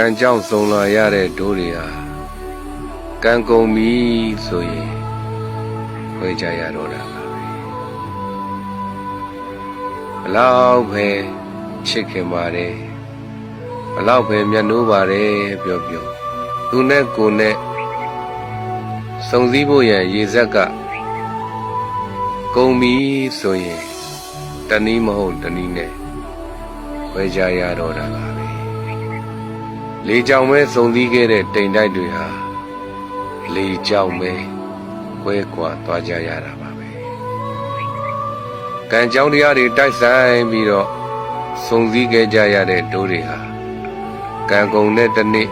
ကံကြောင့်ဆုံးလာရတဲ့ဒိုးတွေဟာကံကုန်ပြီဆိုရင်ခွဲကြရတော့တာပါပဲဘလောက်ပဲချစ်ခင်ပါတယ်ဘလောက်ပဲမျက်နှိုးပါတယ်ပြောပြောသူနဲ့ကိုနဲ့စုံစည်းဖို့ရန်ရေဆက်ကကုန်ပြီဆိုရင်တနည်းမဟုတ်တနည်းနဲ့ခွဲကြရတော့တာပါပဲ လေကြောင်ပဲစုံစည်းခဲ့တဲ့တိမ်တိုက်တွေဟာလေကြောင်ပဲကွဲကွာသွားကြရတာပါပဲကံကြောင်းတရားတွေတိုက်ဆိုင်ပြီးတော့စုံစည်းခဲ့ကြရတဲ့ဒိုးတွေဟာကံကုန်တဲ့တစ်နေ့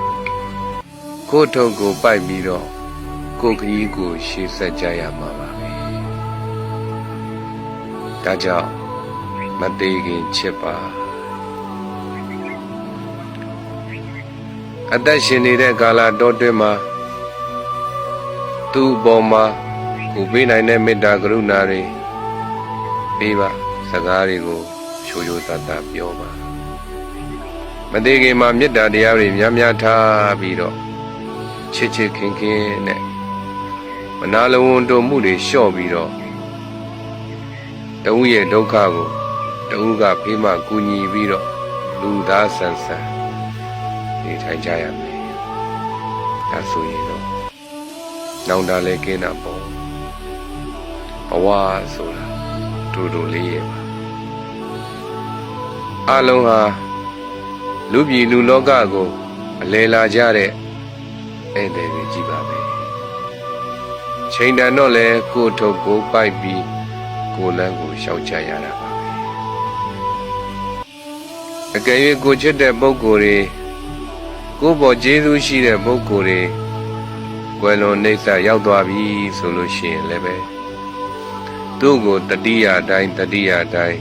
ကိုယ့်ထုတ်ကိုပိုက်ပြီးတော့ကိုယ်ခရီးကိုရှေ့ဆက်ကြရမှာပါပဲဒါကြောင့်မသေးခင်ချစ်ပါ အသက်ရှင်နေတဲ့ကာလတောတွင်းမှာသူ့အပေါ်မှာကိုပေးနိုင်တဲ့မေတ္တာကရုဏာတွေပေးပါစကားတွေကိုချိုချိုတတ်တတ်ပြောပါမသေးခင်မှာမေတ္တာတရားတွေများများထားပြီးတော့ချစ်ချစ်ခင်ခင်နဲ့မနာလိုဝန်တို့မှုတွေလျှော့ပြီးတော့တဦးရဲ့ဒုက္ခကိုတဦးကဖေးမှကူညီပြီးတော့လူသားဆန်ဆန် နေထိုင်ကြရမယ်။ဒါဆိုရင်တော့နောင်တလည်းကင်းတာပေါ့။ဘဝဆိုတာတူတူလေးရဲ့ပါ။အလုံးဟာလူပြည်လူလောကကိုအလဲလာကြတဲ့ဧည့်သည်တွေကြီးပါပဲ။ချိန်တန်တော့လဲကိုယ်ထုတ်ကိုပိုက်ပြီးကိုယ်လန်းကိုရှောက်ချရတာပါပဲ။အကယ်၍ကိုချစ်တဲ့ပုံကိုယ်တွေ ကိုယ့်ဘောကျေးဇူးရှိတဲ့ပုဂ္ဂိုလ်တွေကွယ်လွန်နှိစ္စရောက်သွားပြီဆိုလို့ရှိရင်လည်းပဲသူ့ကိုတတိယအတိုင်းတတိယအတိုင်း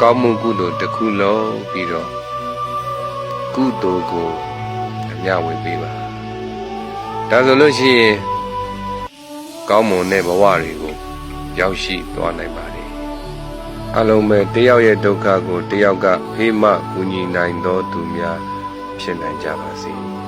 ကောင်းမှုကုသိုလ်တစ်ခုလုံးပြီးတော့ကုသိုလ်ကိုအမြဝေပေးပါဒါဆိုလို့ရှိရင်ကောင်းမွန်တဲ့ဘဝတွေကိုရောက်ရှိသွားနိုင်ပါတယ်အလုံးပဲတယောက်ရဲ့ဒုက္ခကိုတယောက်ကဖေးမကူညီနိုင်သောသူများ ဖြစ်နိုင်ကြပါစေ။